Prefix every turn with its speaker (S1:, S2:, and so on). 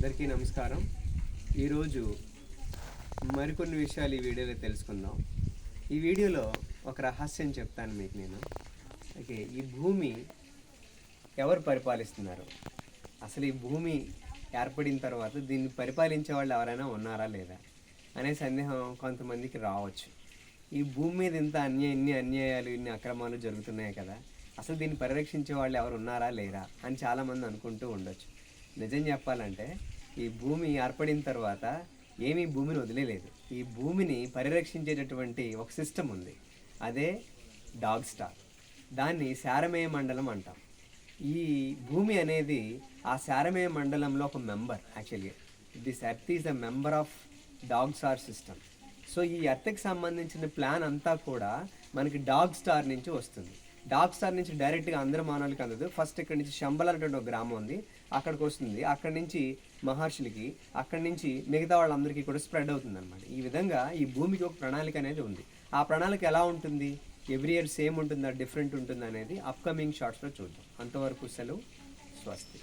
S1: అందరికీ నమస్కారం. ఈరోజు మరికొన్ని విషయాలు ఈ వీడియోలో తెలుసుకుందాం. ఈ వీడియోలో ఒక రహస్యం చెప్తాను మీకు నేను. ఓకే ఈ భూమి ఎవరు పరిపాలిస్తున్నారు? అసలు ఈ భూమి ఏర్పడిన తర్వాత దీన్ని పరిపాలించే వాళ్ళు ఎవరైనా ఉన్నారా లేదా అనే సందేహం కొంతమందికి రావచ్చు. ఈ భూమి మీద ఇంత అన్యాయ ఇన్ని అన్యాయాలు ఇన్ని అక్రమాలు జరుగుతున్నాయి కదా అసలు దీన్ని పరిరక్షించే వాళ్ళు ఎవరు ఉన్నారా లేరా అని చాలామంది అనుకుంటూ ఉండొచ్చు. నిజం చెప్పాలంటే ఈ భూమి ఏర్పడిన తర్వాత ఏమీ భూమిని వదిలేదు ఈ భూమిని పరిరక్షించేటటువంటి ఒక సిస్టమ్ ఉంది. అదే డాగ్ స్టార్ దాన్ని శారమేయ మండలం అంటాం. ఈ భూమి అనేది ఆ శారమేయ మండలంలో ఒక మెంబర్ యాక్చువల్గా this earth is the member of dog star system so ఈ ఎర్త్కి సంబంధించిన ప్లాన్ అంతా కూడా మనకి డాగ్ స్టార్ నుంచి వస్తుంది. డాబ్ స్టార్ నుంచి డైరెక్ట్గా అందరి మానవులకి అందదు. ఫస్ట్ ఇక్కడ నుంచి శంబల్ అనేటువంటి ఒక గ్రామం ఉంది. అక్కడికి వస్తుంది. అక్కడి నుంచి మహర్షులకి అక్కడి నుంచి మిగతా వాళ్ళందరికీ కూడా స్ప్రెడ్ అవుతుంది అనమాట ఈ విధంగా ఈ భూమికి ఒక ప్రణాళిక అనేది ఉంది. ఆ ప్రణాళిక ఎలా ఉంటుంది? ఎవ్రీ ఇయర్ సేమ్ ఉంటుందా? డిఫరెంట్ ఉంటుందా అనేది అప్కమింగ్ షార్ట్స్లో చూద్దాం. అంతవరకు సెలవు. స్వస్తి.